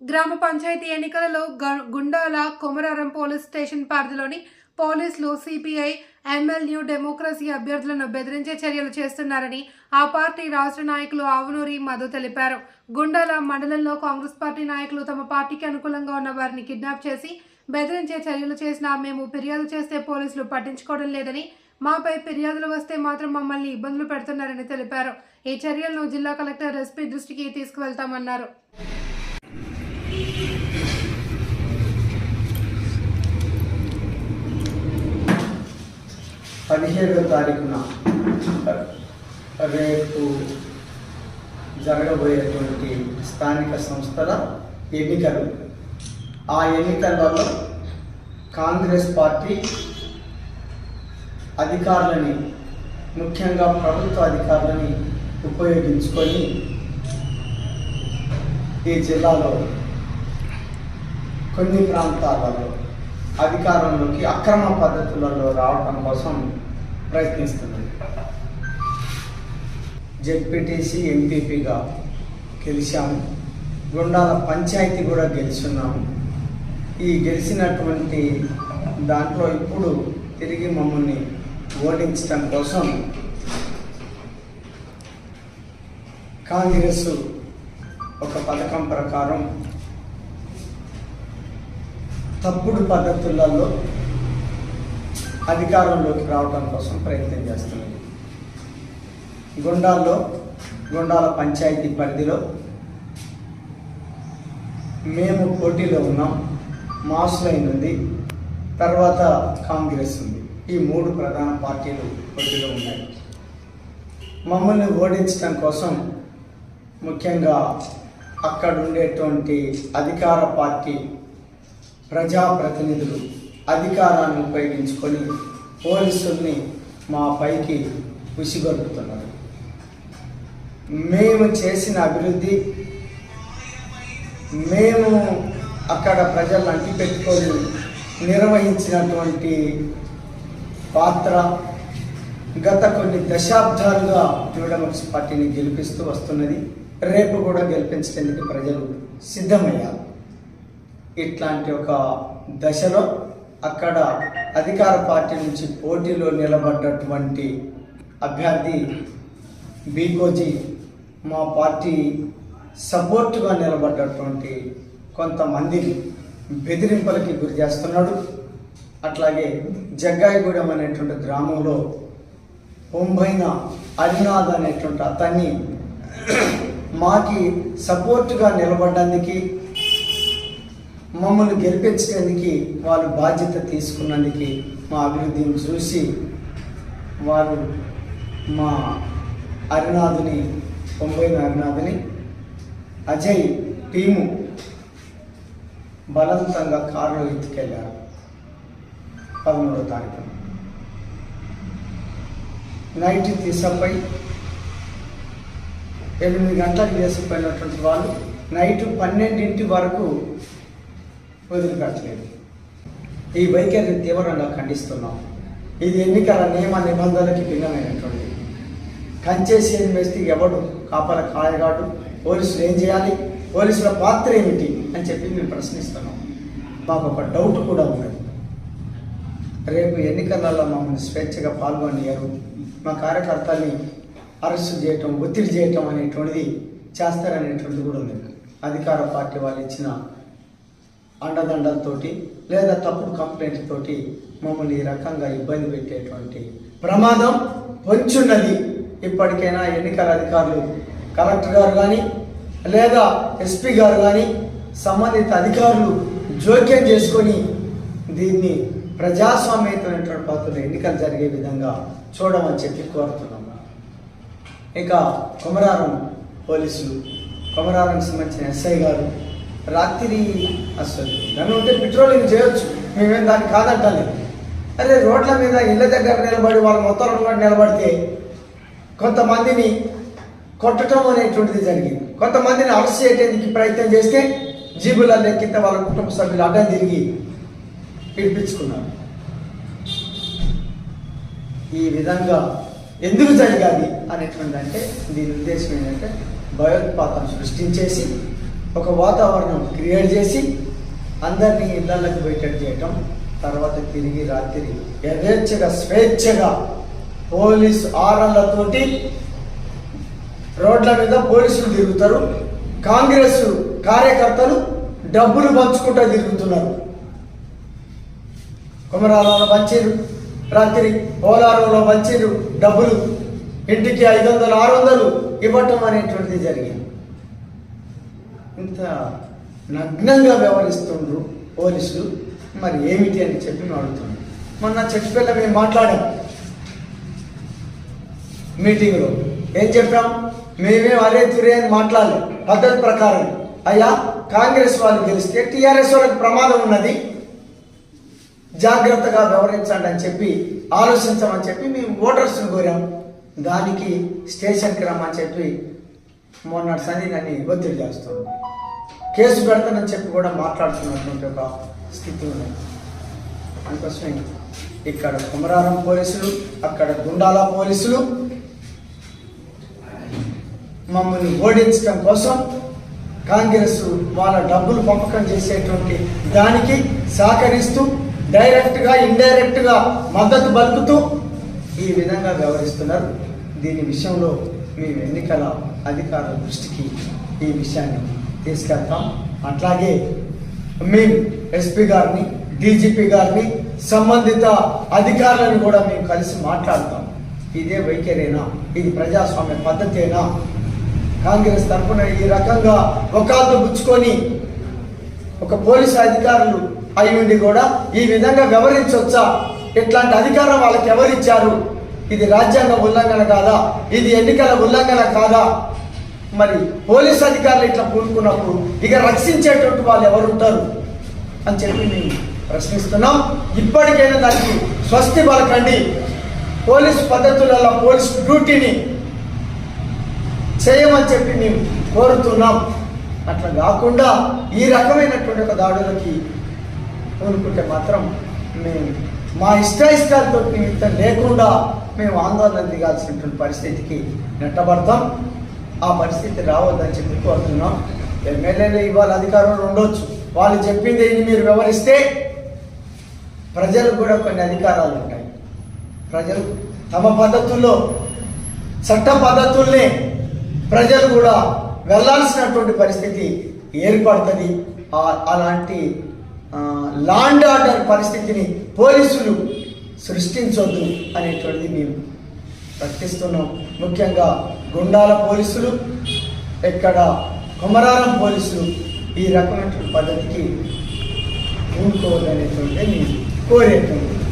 గ్రామ పంచాయతీ ఎన్నికలలో గ- గుండాల కొమరారం పోలీస్ స్టేషన్ పరిధిలోని పోలీసులు సిపిఐ ఎంఎల్ న్యూ డెమోక్రసీ అభ్యర్థులను బెదిరించే చర్యలు చేస్తున్నారని ఆ పార్టీ రాష్ట్ర నాయకులు ఆవునూరి మధు తెలిపారు. గుండాల మండలంలో కాంగ్రెస్ పార్టీ నాయకులు తమ పార్టీకి అనుకూలంగా ఉన్న వారిని కిడ్నాప్ చేసి బెదిరించే చర్యలు చేసినా మేము ఫిర్యాదు చేస్తే పోలీసులు పట్టించుకోవడం లేదని మాపై ఫిర్యాదులు వస్తే మాత్రం మమ్మల్ని ఇబ్బందులు పెడుతున్నారని తెలిపారు. ఈ చర్యలను జిల్లా కలెక్టర్ ఎస్పీ దృష్టికి తీసుకువెళ్తామన్నారు. పదిహేడో తారీఖున రేపు జరగబోయేటువంటి స్థానిక సంస్థల ఎన్నికలు. ఆ ఎన్నికలలో కాంగ్రెస్ పార్టీ అధికారులని ముఖ్యంగా ప్రభుత్వ అధికారులని ఉపయోగించుకొని ఈ జిల్లాలో కొన్ని ప్రాంతాలలో అధికారంలోకి అక్రమ పద్ధతులలో రావడం కోసం ప్రయత్నిస్తున్నది. జెడ్పీటీసీ ఎంపీపీగా గెలిచాము. గుండాల పంచాయతీ కూడా గెలుచున్నాము. ఈ గెలిచినటువంటి దాంట్లో ఇప్పుడు తిరిగి మమ్మల్ని ఓడించడం కోసం కాంగ్రెస్ ఒక పథకం ప్రకారం తప్పుడు పద్ధతులలో అధికారంలోకి రావడం కోసం ప్రయత్నం చేస్తున్నది గుండాల్లో గుండాల పంచాయతీ పరిధిలో మేము పోటీలో ఉన్నాం. మాస్ లైన్ ఉంది. తర్వాత కాంగ్రెస్ ఉంది. ఈ మూడు ప్రధాన పార్టీలు పోటీలో ఉన్నాయి. మమ్మల్ని ఓడించడం కోసం ముఖ్యంగా అక్కడ ఉండేటువంటి అధికార పార్టీ ప్రజాప్రతినిధులు అధికారాన్ని ఉపయోగించుకొని పోలీసుల్ని మా పైకి ఉసిగొల్పుతున్నారు మేము చేసిన అభివృద్ధి మేము అక్కడ ప్రజలను అంటిపెట్టుకొని నిర్వహించినటువంటి పాత్ర గత కొన్ని దశాబ్దాలుగా న్యూడమక్స్ పార్టీని గెలిపిస్తూ వస్తున్నది. రేపు కూడా గెలిపించడానికి ప్రజలు సిద్ధమయ్యారు. ఇట్లాంటి ఒక దశలో అక్కడ అధికార పార్టీ నుంచి పోటీలో నిలబడ్డటువంటి అభ్యర్థి బీకోజీ మా పార్టీ సపోర్టుగా నిలబడ్డటువంటి కొంతమందిని బెదిరింపులకి గురి చేస్తున్నాడు. అట్లాగే జగ్గాయిగూడెం అనేటువంటి గ్రామంలో ముంబైన అరినాథ్ అనేటువంటి అతన్ని మాకి సపోర్టుగా నిలబడ్డానికి మమ్మల్ని గెలిపించడానికి వాళ్ళు బాధ్యత తీసుకున్నందుకు మా అభివృద్ధిని చూసి వారు మా హరినాథుని తొంభై హరినాథుని అజయ్ టీము బలవంతంగా కారులో ఎత్తుకెళ్ళారు పదమూడో తారీఖు. నైట్ తీసుకుపోయి ఎనిమిది గంటలకు చేసిపోయినటువంటి వాళ్ళు నైట్ పన్నెండింటి వరకు వదిలిపెట్టలేదు. ఈ వైఖరిని తీవ్రంగా ఖండిస్తున్నాం. ఇది ఎన్నికల నియమ నిబంధనలకి భిన్నమైనటువంటి కంచేసి వేస్తే ఎవడు? కాపల కాయగాడు. పోలీసులు ఏం చేయాలి? పోలీసుల పాత్ర ఏమిటి? అని చెప్పి మేము ప్రశ్నిస్తున్నాం. మాకు ఒక డౌట్ కూడా ఉన్నది. రేపు ఎన్నికలలో మమ్మల్ని స్వేచ్ఛగా పాల్గొనియారు మా కార్యకర్తల్ని అరెస్ట్ చేయటం ఒత్తిడి చేయటం అనేటువంటిది చేస్తారనేటువంటిది కూడా ఉంది అధికార పార్టీ వాళ్ళు ఇచ్చిన అండదండలతోటి లేదా తప్పుడు కంప్లైంట్ తోటి మమ్మల్ని ఈ రకంగా ఇబ్బంది పెట్టేటువంటి ప్రమాదం పొంచున్నది ఇప్పటికైనా ఎన్నికల అధికారులు కలెక్టర్ గారు కానీ లేదా ఎస్పీ గారు కానీ సంబంధిత అధికారులు జోక్యం చేసుకొని దీన్ని ప్రజాస్వామ్యమైనటువంటి పద్ధతిలో ఎన్నికలు జరిగే విధంగా చూడమని చెప్పి కోరుతున్నాం. ఇక కొమరారం పోలీసులు కొమరారంకి సంబంధించిన ఎస్ఐ గారు రాత్రి అసలు నన్ను ఉంటే పెట్రోలింగ్ చేయొచ్చు. మేమేం దాన్ని కాదంటాలి అరే రోడ్ల మీద ఇళ్ళ దగ్గర నిలబడి వాళ్ళ మొత్తం కూడా నిలబడితే కొంతమందిని కొట్టడం అనేటువంటిది జరిగింది. కొంతమందిని అరెస్ట్ చేయడానికి ప్రయత్నం చేస్తే జీబులలో ఎక్కితే వాళ్ళ కుటుంబ సభ్యులు అడ్డం తిరిగి పిలిపించుకున్నారు. ఈ విధంగా ఎందుకు జరిగాలి అనేటువంటి అంటే దీని ఉద్దేశం ఏంటంటే భయోత్పాతం సృష్టించేసి ఒక వాతావరణం క్రియేట్ చేసి అందరినీ ఇళ్ళకి బయటకు చేయటం తర్వాత తిరిగి రాత్రి యథేచ్ఛగా స్వేచ్ఛగా పోలీస్ ఆరన్లతోటి రోడ్ల మీద పోలీసులు తిరుగుతారు. కాంగ్రెస్ కార్యకర్తలు డబ్బులు పంచుకుంటూ తిరుగుతున్నారు. కుమరాలలో పంచిరు రాత్రి పోలారంలో పంచిరు డబ్బులు. ఇంటికి ఐదు వందలు ఆరు వందలు ఇవ్వటం అనేటువంటిది జరిగింది. ఇంత నగ్నంగా వ్యవహరిస్తుండ్రు పోలీసులు. మరి ఏమిటి అని చెప్పి మేము అడుగుతున్నాం. మొన్న చెట్టుపిల్ల మేము మాట్లాడాం. మీటింగ్లో ఏం చెప్పాం? మేమే అరే తురే అని మాట్లాడాలి. పద్ధతి ప్రకారం. అయ్యా కాంగ్రెస్ వాళ్ళు గెలిస్తే టీఆర్ఎస్ వాళ్ళకి ప్రమాదం ఉన్నది. జాగ్రత్తగా వ్యవహరించండి అని చెప్పి ఆలోచించమని చెప్పి మేము ఓటర్స్ని కోరాం. దానికి స్టేషన్కి రమ్మని చెప్పి మొన్నటి సంధి నన్ను ఒత్తిడి చేస్తుంది కేసు పెడతానని చెప్పి కూడా మాట్లాడుతున్నటువంటి ఒక స్థితి ఉన్నది అందుకోసమే ఇక్కడ కుమరారం పోలీసులు అక్కడ గుండాల పోలీసులు మమ్మల్ని ఓడించడం కోసం కాంగ్రెస్ వాళ్ళ డబ్బులు పంపకం చేసేటువంటి దానికి సహకరిస్తూ డైరెక్ట్గా ఇండైరెక్ట్గా మద్దతు పలుకుతూ ఈ విధంగా వ్యవహరిస్తున్నారు. దీని విషయంలో మేము ఎన్నికల అధికారుల దృష్టికి ఈ విషయాన్ని తీసుకెళ్తాం. అట్లాగే మేము ఎస్పీ గారిని డీజీపీ గారిని సంబంధిత అధికారులను కూడా మేము కలిసి మాట్లాడతాం. ఇదే వైఖరేనా? ఇది ప్రజాస్వామ్య పద్ధతేనా? కాంగ్రెస్ తరఫున ఈ రకంగా ఒకళ్ళు పుచ్చుకొని ఒక పోలీసు అధికారులు అయి ఉండి కూడా ఈ విధంగా వ్యవహరించవచ్చా ఇట్లాంటి అధికారం వాళ్ళకి ఎవరిచ్చారు? ఇది రాజ్యాంగ ఉల్లంఘన కాదా? ఇది ఎన్నికల ఉల్లంఘన కాదా? మరి పోలీస్ అధికారులు ఇట్లా పూనుకున్నప్పుడు ఇక రక్షించేటువంటి వాళ్ళు ఎవరు ఉంటారు అని చెప్పి మేము ప్రశ్నిస్తున్నాం. ఇప్పటికైనా దానికి స్వస్తి పలకండి. పోలీస్ పద్ధతులలో పోలీస్ డ్యూటీని చేయమని చెప్పి మేము కోరుతున్నాం. అట్లా కాకుండా ఈ రకమైనటువంటి ఒక దాడులకి కోరుకుంటే మాత్రం మేము మా ఇష్ట ఇష్టాలతో నిమిత్తం లేకుండా మేము ఆందోళన దిగాల్సినటువంటి పరిస్థితికి నెట్టబడతాం. ఆ పరిస్థితి రావద్దని చెప్పి కోరుతున్నాం. ఎమ్మెల్యేలు ఇవాళ అధికారంలో ఉండొచ్చు. వాళ్ళు చెప్పింది ఇది మీరు వివరిస్తే ప్రజలకు కూడా కొన్ని అధికారాలు ఉంటాయి. ప్రజలు తమ పద్ధతుల్లో చట్ట పద్ధతుల్నే ప్రజలు కూడా వెళ్ళాల్సినటువంటి పరిస్థితి ఏర్పడుతుంది. అలాంటి లాండ్ ఆర్డర్ పరిస్థితిని పోలీసులు సృష్టించొద్దు అనేటువంటిది మేము ప్రకటిస్తున్నాం. ముఖ్యంగా గుండాల పోలీసులు ఇక్కడ కుమరారం పోలీసులు ఈ రకమైనటువంటి పద్ధతికి ఊరుకోవద్దనేటువంటిది మేము కోరేటువంటి